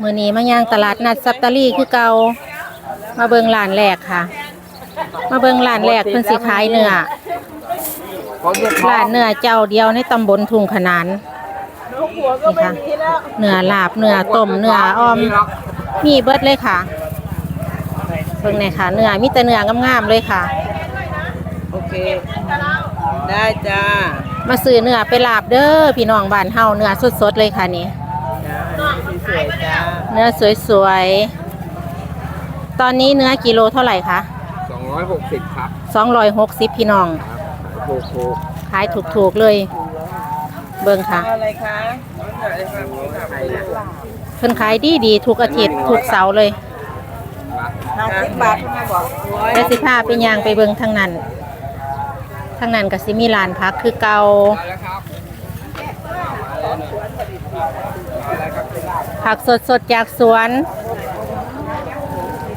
มื้อนี้มาย่างตลาดนัดซัตตารีคือเก่ามาเบิ่งร้านแรกค่ะ มาเบิ่งร้านแรกเพิ่นสิขายเนื้อร้านเนื้อเจ้าเดียวในตำบลทุ่งขนานนี่ค่ะเนื้อลาบเนื้อต้มเนื้ออ้อมมีเบิดเลยค่ะเบิ่งหน่อยค่ะ เนื้อมีแต่เนื้องามๆเลยค่ะ โอเค ได้จ้ามาซื้อเนื้อไปลาบเด้อพี่น้องบ้านเฮาเนื้อสดๆเลยค่ะนี่จ้าส วยๆจ้าเนื้อสวยๆ ตอนนี้เนื้อกิโลเท่าไหร่คะ260 ครับ260พี่น้องครับโคโคขายถูกๆเลย เบิ่งค่ะเอาอะไรคะไทยนะเพิ่นขายดีดีๆทุกอาทิตย์ทุกเสาร์เลยห้าสิบบาทมาบอกร้อยแล้วสิพาไปย่างไปเบิ่งทางนั้นทางนั้นก็สิมีร้านพักคือเก่า มาแล้วครับมาแล้วครับ ผักสดๆจากสวน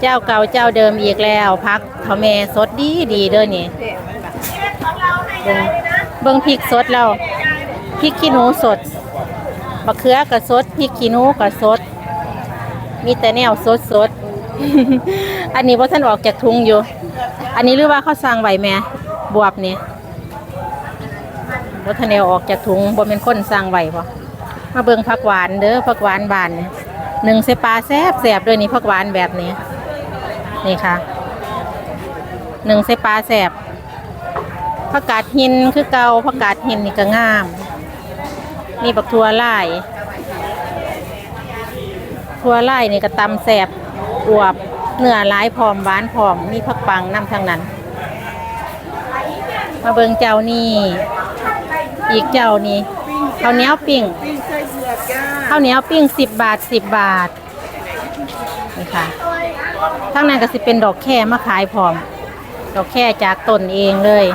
เจ้าเก่าเจ้าเดิมอีกแล้วพักทาแม่สดดีดีเด้อนี่เบิ่งพริกสดแล้วพริกขี้หนูสดมะเขือก็สดพริกขี้หนูก็สด มีแต่แนวสดสดอันนี้ว่าท่านออกจากทุงอยู่ อันนี้หรือว่าเขาสร้างไว้แม่บวบนี่ว่าท่านแนวออกจากถุงบ่เป็นคนสร้างไว้บ่ มาเบิ่งผักหวานเด้อผักหวานบานหนึ่งเสปลาแซบแซ่บเลยนี่ผักหวานแบบนี้ นี่ค่ะหนึ่งเสปลาแซบผักกาดหินคือเกาผักกาดหินนี่ก็งามมีบักทัวไล่ทัวไล่นี่ก็ตำแสบอวบเนื้อหลายพร้อมหวานพร้อมมีผักปังน้ำทางนั้น มาเบิงเจ้านี่ อีกเจ้านี่ข้าวเหนียวปิ้ง ข้าวเหนียวปิ้งสิบบาทสิบบาทนี่ค่ะทางนั้นก็สิเป็นดอกแค่มาขายพร้อม ดอกแค่จากต้นเองเลย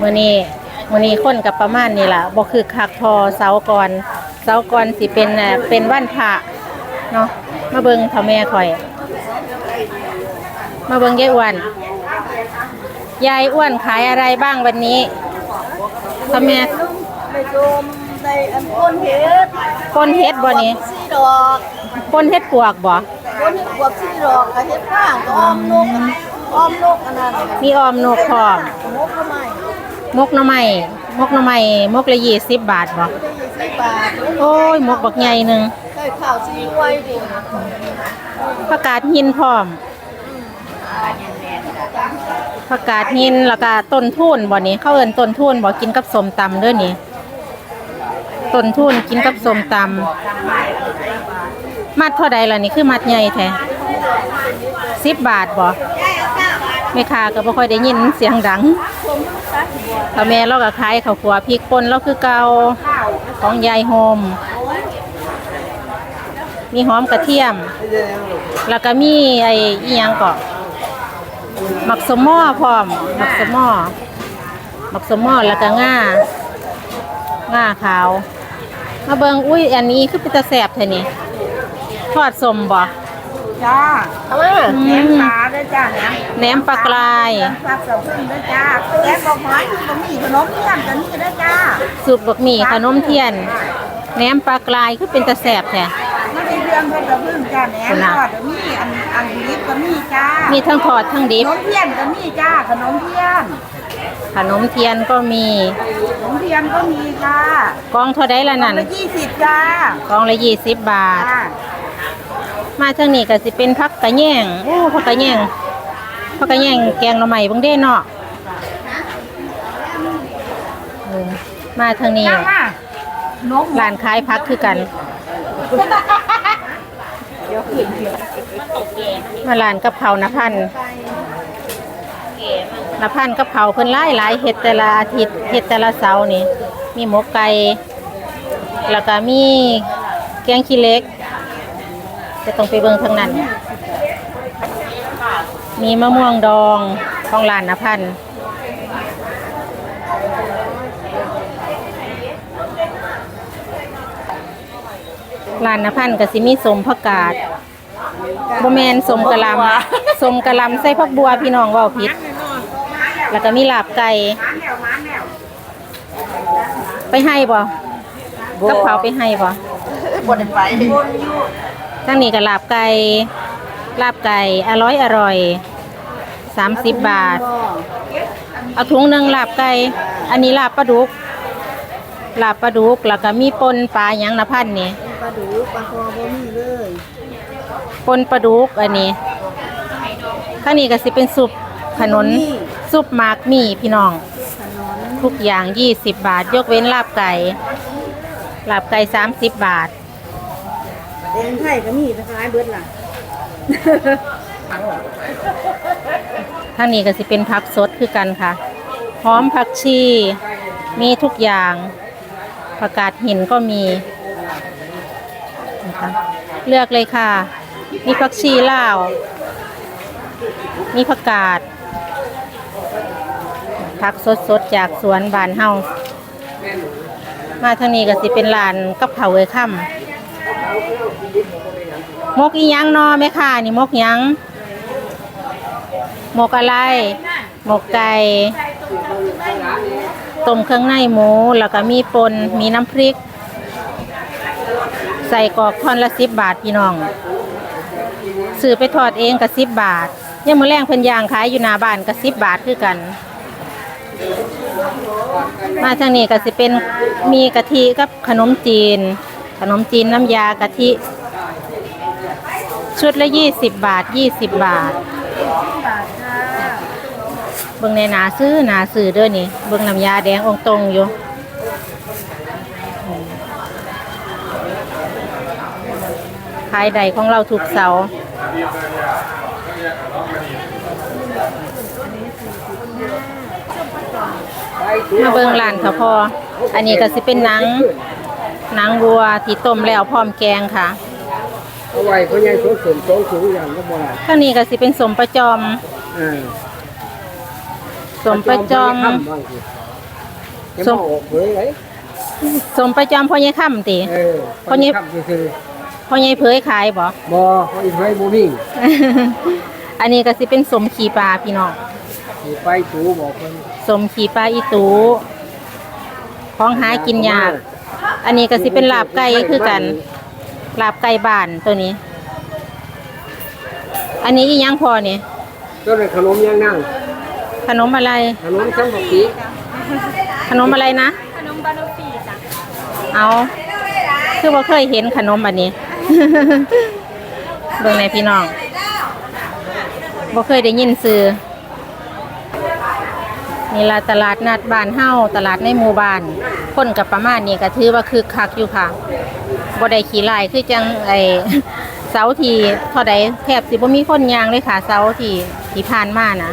มื่อนี้มื่อนี้คนกับประมาณนี่ล่ะบ่คือคักพอเสาก่อนเสาก่อนสิเป็นเป็นวันพระเนาะมาเบิงท่าแม่ข่อย มาเบิงยายอ้วนยายอ้วนขายอะไรบ้างวันนี้ท่าแม่ ในโดมในอันต้นเห็ดก้นเฮ็ดบ่นี่สี่ดอกก้นเฮ็ดปวกบ่ต้นบวบสี่ดอกกับเห็ดข้างก็อ้อมนกอันอ้อมนกอันนั้นมีออมนกพร้อมนกทำไมมกหน่อไม้มกหน่อไม้มกละยี่สิบบาทบ่ได้ยี่สิบบาทโอ้ยมกบักใหญ่หนึ่งได้ข้าวซีไว้ดิผักกาดหินพร้อมผักกาดหินแล้วก็ต้นทุนบ่นี่เขาเอิ้นต้นทุนบ่กินกับส้มตำเด้อนี่ ต้นทุนกินกับส้มตำมัดเท่าใดล่ะนี่คือมัดใหญ่แท้สิบบาทบ่แม่ค้าก็บ่ค่อยได้ยินเสียงดังถ้าแม่เราก็ขายข้าวขัวพริกป่นเราคือเก่าของยายโฮม มีหอมกระเทียม แล้วก็มีไอ้อีหยังก็หมักสมอพร้อมหมักสมอหมักสมอแล้วก็ง่าง่าขาว มาเบิงอุ้ยอันนี้คือเป็นตะแสบแท้นี่ทอดสมบ่จ้าเอออืมแหนมปลาด้วยจ้าแหนมแหนมปลากรายปลาเสาพึ่งด้วยจ้าแกงบอกหอยบะหมี่ขนมนี่กันกันนี่ด้วยจ้าสูตรบักหมี่ขนมเทียนแหนมปลากรายคือเป็นตะแสบแท้ไม่ได้เรื่องเพิ่นกระพึ่งจ้าแหนมทอดก็มีอันอันนี้ก็มีจ้ามีทั้งทอดทั้งดิขบนมเทียนก็มีจ้าขนมเทียน ขนมเทียนก็มีขนมเทียนก็มีจ้ากองเท่าไดละนั่นละยี่สิบจ้ากองละยี่สิบบาทจ้ามาทางนี้ก็สิเป็นพักกระแยงโอ้พักกระแยงพักกระแยงแกงหน่อไม้เบางเด้เนาะเออมาทางนี้จ้ามาน้องร้านขายพักคือกันมาร้านกับเผานะพัน นะพันกับเผาเพิ่นหลายหลายเฮ็ดแต่ละอาทิตย์เฮ็ดแต่ละเสาร์นี่ มีหมกไก่แล้วก็มีแกงขี้เหล็ก จะต้องไปเบิ่งทางนั้น มีมะม่วงดองของร้านนะพันธุ์ร้านนะพันธุ์ก็สิมีสมผักกาดบ่แมนสมกะหลำสมกะหลำใส่ผักบัวพี่น้องเว้าผิด แล้วก็มีลาบไก่ไปให้บ่กับเขาวไปให้บ่บบ่ได้ไปทั้งนี้ก็ลาบไก่ลาบไก่อร่อยอร่อยสามสิบบาท เอาถุงหนึ่งลาบไก่อันนี้ลาบปลาดุกลาบปลาดุกแล้วก็มีปนปลาหยังนะพันนี่ปลาดูปลาคอบ่มีเลยปนปลาดุกอันนี้ข้างนี้ก็สิเป็นซุปขนน ซุปหมากหมี่พี่น้องขนมทุกอย่างยี่สิบบาท ยกเว้นลาบไก่ลาบไก่สามสิบบาทแดงไทยก็มีคล้ายเบิดล่ะข้างนี้ก็สิเป็นผักสดคือกันค่ะหอมผักชี มีทุกอย่างผักกาดหินก็มีนะคะเลือกเลยค่ะ มีผักชีลาว มีผักกาด ผักสดๆจากสวนบานเฮามาทางนี้ก็สิเป็นร้านกับเขาเวยค่ำมกอีหยังนอแม่ค่ะ นี่มกหยังหมกอะไร หมกไก่ต้มเครื่องในหมู แล้วก็มีปน มีน้ำพริก ใส่กอกท่อนละสิบบาทพี่น้องซื้อไปทอดเองก็สิบบาทยังมือแรงเพิ่นยางขายอยู่หน้าบ้านก็สิบบาทคือกัน มาทางนี้ก็สิเป็นมีกะทิกับขนมจีน ขนมจีนน้ำยากะทิ ชุดละยี่สิบบาทยี่สิบบาทเบิ่งในหนาซื้อหนาซื้อเด้อนี่เบิ่งน้ำยาแดงองตรงอยู่ขายใดของเราถูกเสา มาเบิ่งร้านเขาพออันนี้ก็สิเป็นหนังหนังวัวที่ต้มแล้วพร้อมแกงค่ะเอาไว้เขาใหญ่สมสมสองสูงอย่างก็บ่ได้ข้างนี้ก็สิเป็นสมประจอมเออสมประจอมจะมาออกเผยเลยสมประจอมพ่อใหญ่ค่ำติเออคนนี้ทำคือพ่อใหญ่เผยขายบ่บ่เขาอีกเผยบ่มีอันนี้ก็สิเป็นสมขี่ปลาพี่น้อง สิไปตูบอกเพิ่นสมขี่ปลาอีตูของหากินยาก อันนี้ก็สิเป็นลาบไก่คือกัน ลาบไก่บ้านตัวนี้ อันนี้อีหยังพอนี่ก็เลยขนมยังนั่งขนมอะไร ขนมสังกะสีขนมอะไรนะ ขนมบานอฟีจ้ะเอาคือว่าเคยเห็นขนมอันนี้ เบิ่งในพี่น้องบ่เคยได้ยินซื้อ นี่ละตลาดนัดบ้านเฮาตลาดในหมู่บ้าน คนกับประมาณนี้ก็ถือว่าคึกคักอยู่ค่ะบ่ได้ขี่ลายคือจังไอเสาที่เท่าใดแทบสิบ่มีคนยางเลยค่ะ เสาที่ที่ผ่านมานะ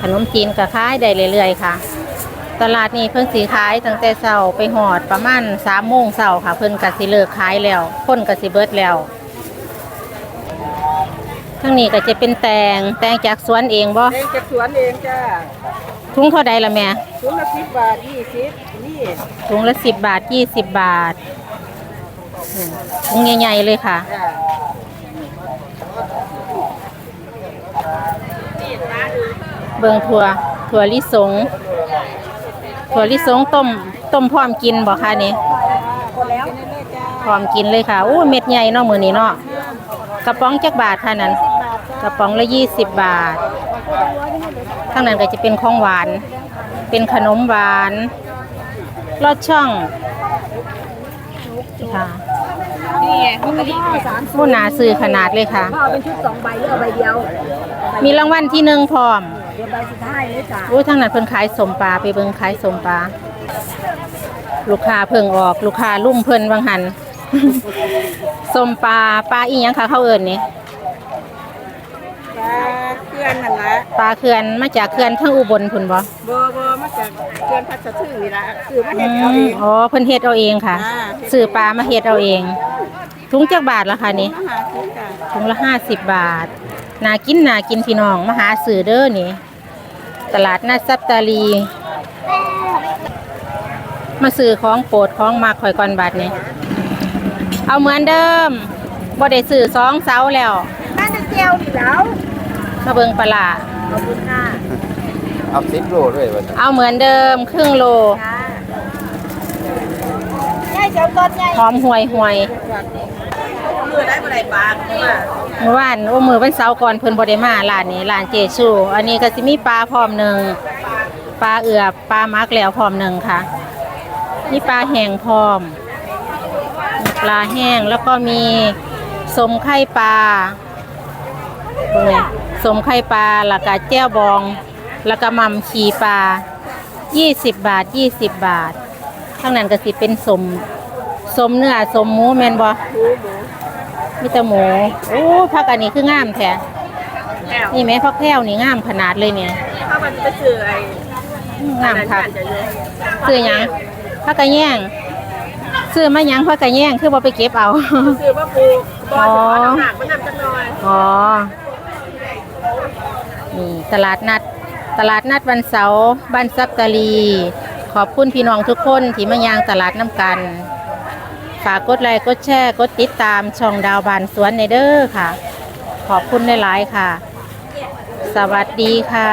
ขนมจีนก็ขายได้เรื่อยๆค่ะ ตลาดนี้เพิ่นสีขายตั้งแต่เช้าไปหอดประมาณสามโมงเช้าค่ะ เพิ่นก็สิเลิกขายแล้ว คนก็สิเบิดแล้ว ทั้งนี้ก็จะเป็นแตงแตงจากสวนเองบ่เองจากสวนเองจ้าถุงเท่าใดละแม่ถุงละ10บาท20นี่ถุงละสิบบาทยี่สิบบาทอืมถุงใหญ่ๆเลยค่ะจ้าเบิงถั่วถั่วลิสงถั่วลิสงต้มต้มพร้อมกินบ่คะนี่คนแล้วนี่เลยจ้าพร้อมกินเลยค่ะโอ้เม็ดใหญ่เนาะมื้อนี้เนาะกระป๋องจักบาทค่ะนั้น กระป๋องละยี่สิบบาท ข้างนั้นก็จะเป็นของหวาน เป็นขนมหวานลอดช่องค่ะนี่ไงมันก็ดีสามผู้นาซื้อขนาดเลยค่ะเอาเป็นชุดสองใบหรือเอาใบเดียว มีรางวัลที่หนึ่งพร้อมเดี๋ยวใบสุดท้ายเลยจ้ะอู้ทางนั้นเพิ่นขายสมปลาไปเบิ่งขายสมปลาลูกค้าเพิ่งออก ลูกค้าลุ่มเพิ่นบางหันสมปลาปลาอีหยังคะเขาเอิ้นนี่ปลา เกลือนนั่นละปลาเขื่อนมาจากเขื่อนทั้งอุบลพุ่นบ่บ่บ่มาจากเกลือนพัดสะทื่อนี่ละคือมาอืเฮ็ดเอามเองอ๋อเพิ่นเฮ็ดเอาเองค่ะอ่าซื้อปลามาเฮ็ดเอาเองถุงจักบาทละค่ะนี่มาหาซื้อจ้าถุงละห้าสิบบาทน่ากินน่ากินพี่น้องมาหาซื้อเด้อนี่ ตลาดนัดซับตาลี มาซื้อของโปรดของมากข่อยก่อนบาทนี่เอาเหมือนเดิมบ่ได้ซื้อสองเสาแล้วน่าจะเจียวดีแล้ว มาเบิ่งปลาร้าขอบคุณค่ะเอาสิบโลด้วยวะเอาเหมือนเดิมครึ่งโลได้หอมห่วยห่วยมือได้บ่ได้ปากมาเมื่อวานโอ้มือวันเสาร์ก่อนเพิ่นบ่ได้มาร้านนี้ร้านเจชูอันนี้ก็สิมีปลาพร้อมหนึ่งปลาเอือบปลามักแล้วพร้อมหนึ่งค่ะมีปลาแห้งพร้อมมีปลาแห้งแล้วก็มีสมไข่ปลา เบิ่งเลยสมไข่ปลาแล้วก็แจ้วบอง แล้วก็มัมขีปลา 20 บาท 20 บาท ข้างนั้นก็สิเป็นสมสมเนื้อสมหมูแม่นบ่มีแต่หมูโอ้ผักอันนี้คืองามแท้แก้วนี่แม่ผักแพรวนี่งามขนาดเลยเนี่ยถ้ามันไปซื้อไอ้งามคักจะเยอะซื้อหยังผักกะแยงซื้อมาหยังผักกะแยงคือบ่ไปเก็บเอาซื้อมาปลูกบ่สิขอน้ำหนักมันนำจักหน่อยอ๋อ นี่ตลาดนัดตลาดนัดวันเสาร์บ้านซับตะลี ขอบคุณพี่น้องทุกคนที่มายางตลาดน้ำกัน ฝากกดไลค์กดแชร์กดติดตามช่องดาวบานสวนในเด้อค่ะ ขอบคุณหลายๆค่ะ สวัสดีค่ะ